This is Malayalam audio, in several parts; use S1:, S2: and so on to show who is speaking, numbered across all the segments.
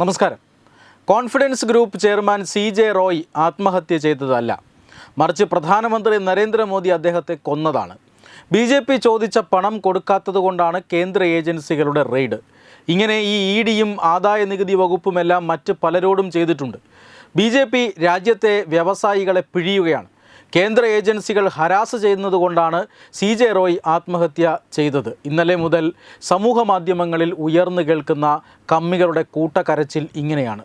S1: നമസ്കാരം. Confidence group chairman C J Roy ആത്മഹത്യ ചെയ്തതല്ല. മറിച്ച് പ്രധാനമന്ത്രി നരേന്ദ്രമോദി അദ്ദേഹത്തെ കൊന്നതാണ്. ബി ജെ പി ചോദിച്ച പണം കൊടുക്കാത്തതുകൊണ്ടാണ് കേന്ദ്ര ഏജൻസികളുടെ റെയ്ഡ്. ഇങ്ങനെ ഈ ഇ ഡിയും ആദായ നികുതി വകുപ്പുമെല്ലാം മറ്റ് പലരോടും ചെയ്തിട്ടുണ്ട്. ബി ജെ പി രാജ്യത്തെ വ്യവസായികളെ പിഴിയുകയാണ്. കേന്ദ്ര ഏജൻസികൾ ഹരാസ് ചെയ്യുന്നതുകൊണ്ടാണ് സി ജെ റോയ് ആത്മഹത്യ ചെയ്തത്. ഇന്നലെ മുതൽ സമൂഹ മാധ്യമങ്ങളിൽ ഉയർന്നു കേൾക്കുന്ന കമ്മികളുടെ കൂട്ടക്കരച്ചിൽ ഇങ്ങനെയാണ്.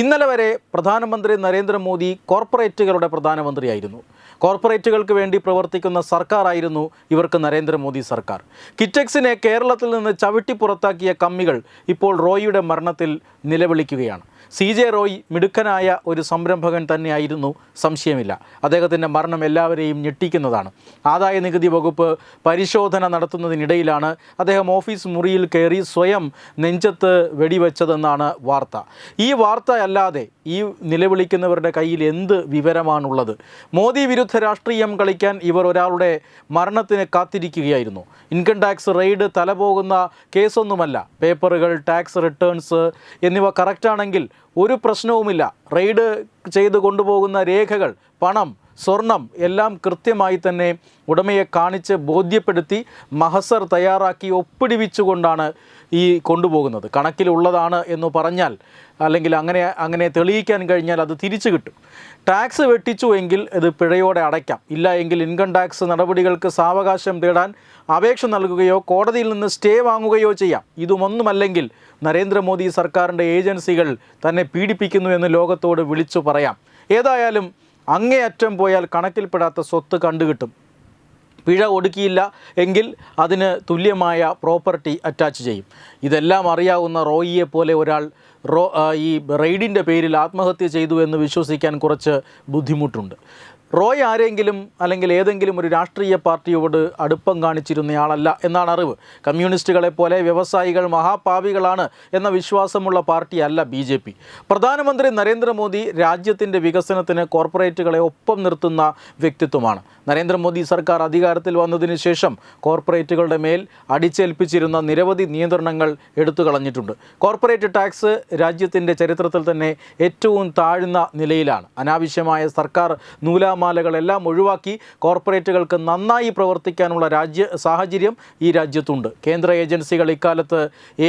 S1: ഇന്നലെ വരെ പ്രധാനമന്ത്രി നരേന്ദ്രമോദി കോർപ്പറേറ്റുകളുടെ പ്രധാനമന്ത്രിയായിരുന്നു. കോർപ്പറേറ്റുകൾക്ക് വേണ്ടി പ്രവർത്തിക്കുന്ന സർക്കാരായിരുന്നു ഇവർക്ക് നരേന്ദ്രമോദി സർക്കാർ. കിറ്റക്സിനെ കേരളത്തിൽ നിന്ന് ചവിട്ടി പുറത്താക്കിയ കമ്മികൾ ഇപ്പോൾ റോയിയുടെ മരണത്തിൽ നിലവിളിക്കുകയാണ്. സി ജെ റോയ് മിടുക്കനായ ഒരു സംരംഭകൻ തന്നെയായിരുന്നു. സംശയമില്ല. അദ്ദേഹത്തിന്റെ മരണം എല്ലാവരെയും ഞെട്ടിക്കുന്നതാണ്. ആദായ നികുതി വകുപ്പ് പരിശോധന നടത്തുന്നതിനിടയിലാണ് അദ്ദേഹം ഓഫീസ് മുറിയിൽ കയറി സ്വയം നെഞ്ചത്ത് വെടിവെച്ചതെന്നാണ് വാർത്ത. ഈ വാർത്ത അല്ലാതെ ഈ നിലവിളിക്കുന്നവരുടെ കയ്യിൽ എന്ത് വിവരമാണുള്ളത്? മോദി വിരുദ്ധ രാഷ്ട്രീയം കളിക്കാൻ ഇവർ ഒരാളുടെ മരണത്തിന് കാത്തിരിക്കുകയായിരുന്നു. ഇൻകം ടാക്സ് റെയ്ഡ് തലപോകുന്ന കേസൊന്നുമല്ല. പേപ്പറുകൾ ടാക്സ് റിട്ടേൺസ് എന്നിവ കറക്റ്റാണെങ്കിൽ ഒരു പ്രശ്നവുമില്ല. റെയ്ഡ് ചെയ്ത് കൊണ്ടുപോകുന്ന രേഖകൾ പണം സ്വർണം എല്ലാം കൃത്യമായി തന്നെ ഉടമയെ കാണിച്ച് ബോധ്യപ്പെടുത്തി മഹസർ തയ്യാറാക്കി ഒപ്പിടിവിച്ചുകൊണ്ടാണ് ഈ കൊണ്ടുപോകുന്നത്. കണക്കിലുള്ളതാണ് എന്ന് പറഞ്ഞാൽ അല്ലെങ്കിൽ അങ്ങനെ അങ്ങനെ തെളിയിക്കാൻ കഴിഞ്ഞാൽ അത് തിരിച്ചു കിട്ടും. ടാക്സ് വെട്ടിച്ചു എങ്കിൽ ഇത് പിഴയോടെ അടയ്ക്കാം. ഇല്ല എങ്കിൽ ഇൻകം ടാക്സ് നടപടികൾക്ക് സാവകാശം തേടാൻ അപേക്ഷ നൽകുകയോ കോടതിയിൽ നിന്ന് സ്റ്റേ വാങ്ങുകയോ ചെയ്യാം. ഇതുമൊന്നുമല്ലെങ്കിൽ നരേന്ദ്രമോദി സർക്കാരിന്റെ ഏജൻസികൾ തന്നെ പീഡിപ്പിക്കുന്നു എന്ന് ലോകത്തോട് വിളിച്ചു പറയാം. ഏതായാലും അങ്ങേയറ്റം പോയാൽ കണക്കിൽപ്പെടാത്ത സ്വത്ത് കണ്ടുകിട്ടും. പിഴ ഒടുക്കിയില്ല എങ്കിൽ അതിന് തുല്യമായ പ്രോപ്പർട്ടി അറ്റാച്ച് ചെയ്യും. ഇതെല്ലാം അറിയാവുന്ന റോയിയെ പോലെ ഒരാൾ റോ ഈ റെയ്ഡിന്റെ പേരിൽ ആത്മഹത്യ ചെയ്തു എന്ന് വിശ്വസിക്കാൻ കുറച്ച് ബുദ്ധിമുട്ടുണ്ട്. റോയ് ആരെങ്കിലും അല്ലെങ്കിൽ ഏതെങ്കിലും ഒരു രാഷ്ട്രീയ പാർട്ടിയോട് അടുപ്പം കാണിച്ചിരുന്നയാളല്ല എന്നാണ് അറിവ്. കമ്മ്യൂണിസ്റ്റുകളെ പോലെ വ്യവസായികൾ മഹാപാവികളാണ് എന്ന വിശ്വാസമുള്ള പാർട്ടിയല്ല ബി ജെ പി. പ്രധാനമന്ത്രി നരേന്ദ്രമോദി രാജ്യത്തിന്റെ വികസനത്തിന് കോർപ്പറേറ്റുകളെ ഒപ്പം നിർത്തുന്ന വ്യക്തിത്വമാണ്. നരേന്ദ്രമോദി സർക്കാർ അധികാരത്തിൽ വന്നതിന് ശേഷം കോർപ്പറേറ്റുകളുടെ മേൽ അടിച്ചേൽപ്പിച്ചിരുന്ന നിരവധി നിയന്ത്രണങ്ങൾ എടുത്തു കളഞ്ഞിട്ടുണ്ട്. കോർപ്പറേറ്റ് ടാക്സ് രാജ്യത്തിന്റെ ചരിത്രത്തിൽ തന്നെ ഏറ്റവും താഴ്ന്ന നിലയിലാണ്. അനാവശ്യമായ സർക്കാർ നൂലാമാലകളെല്ലാം ഒഴിവാക്കി കോർപ്പറേറ്റുകൾക്ക് നന്നായി പ്രവർത്തിക്കാനുള്ള രാജ്യ സാഹചര്യം ഈ രാജ്യത്തുണ്ട്. കേന്ദ്ര ഏജൻസികൾ ഇക്കാലത്ത്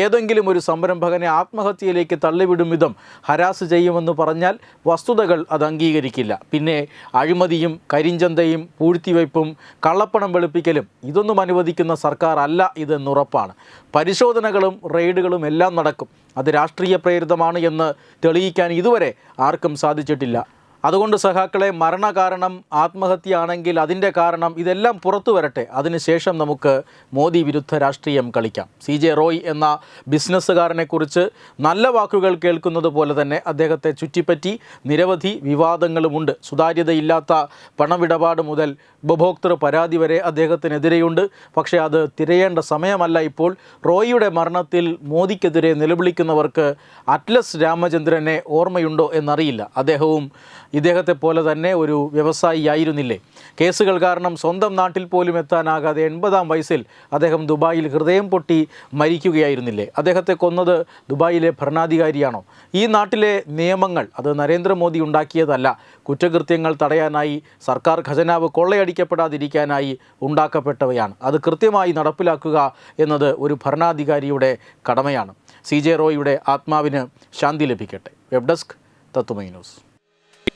S1: ഏതെങ്കിലും ഒരു സംരംഭകനെ ആത്മഹത്യയിലേക്ക് തള്ളിവിടും വിധം ഹരാസ് ചെയ്യുമെന്ന് പറഞ്ഞാൽ വസ്തുതകൾ അത് അംഗീകരിക്കില്ല. പിന്നെ അഴിമതിയും കരിഞ്ചന്തയും പൂഴ്ത്തിവയ്പ്പും കള്ളപ്പണം വെളുപ്പിക്കലും ഇതൊന്നും അനുവദിക്കുന്ന സർക്കാർ അല്ല ഇതെന്നുറപ്പാണ് പരിശോധനകളും റെയ്ഡുകളും എല്ലാം നടക്കും. അത് രാഷ്ട്രീയ പ്രേരിതമാണ് എന്ന് തെളിയിക്കാൻ ഇതുവരെ ആർക്കും സാധിച്ചിട്ടില്ല. അതുകൊണ്ട് സഹാക്കളെ മരണകാരണം ആത്മഹത്യയാണെങ്കിൽ അതിന്റെ കാരണം ഇതെല്ലാം പുറത്തു വരട്ടെ. അതിനുശേഷം നമുക്ക് മോദി വിരുദ്ധ രാഷ്ട്രീയം കളിക്കാം. സി ജെ റോയ് എന്ന ബിസിനസ്സുകാരനെക്കുറിച്ച് നല്ല വാക്കുകൾ കേൾക്കുന്നത് പോലെ തന്നെ അദ്ദേഹത്തെ ചുറ്റിപ്പറ്റി നിരവധി വിവാദങ്ങളുമുണ്ട്. സുതാര്യതയില്ലാത്ത പണമിടപാട് മുതൽ ഉപഭോക്തൃ പരാതി വരെ അദ്ദേഹത്തിനെതിരെയുണ്ട്. പക്ഷേ അത് തിരയേണ്ട സമയമല്ല ഇപ്പോൾ. റോയിയുടെ മരണത്തിൽ മോദിക്കെതിരെ നിലവിളിക്കുന്നവർക്ക് അറ്റ്ലസ് രാമചന്ദ്രനെ ഓർമ്മയുണ്ടോ എന്നറിയില്ല. അദ്ദേഹവും ഇദ്ദേഹത്തെ പോലെ തന്നെ ഒരു വ്യവസായിയായിരുന്നില്ലേ? കേസുകൾ കാരണം സ്വന്തം നാട്ടിൽ പോലും എത്താനാകാതെ എൺപതാം വയസ്സിൽ അദ്ദേഹം ദുബായിൽ ഹൃദയം പൊട്ടി മരിക്കുകയായിരുന്നില്ലേ? അദ്ദേഹത്തെ കൊന്നത് ദുബായിലെ ഭരണാധികാരിയാണോ? ഈ നാട്ടിലെ നിയമങ്ങൾ അത് നരേന്ദ്രമോദി ഉണ്ടാക്കിയതല്ല. കുറ്റകൃത്യങ്ങൾ തടയാനായി സർക്കാർ ഖജനാവ് കൊള്ളയടിക്കപ്പെടാതിരിക്കാനായി ഉണ്ടാക്കപ്പെട്ടവയാണ്. അത് കൃത്യമായി നടപ്പിലാക്കുക എന്നത് ഒരു ഭരണാധികാരിയുടെ കടമയാണ്. സി ജെ റോയിയുടെ ആത്മാവിന് ശാന്തി ലഭിക്കട്ടെ. വെബ് ഡെസ്ക് തത്തുമൈ news.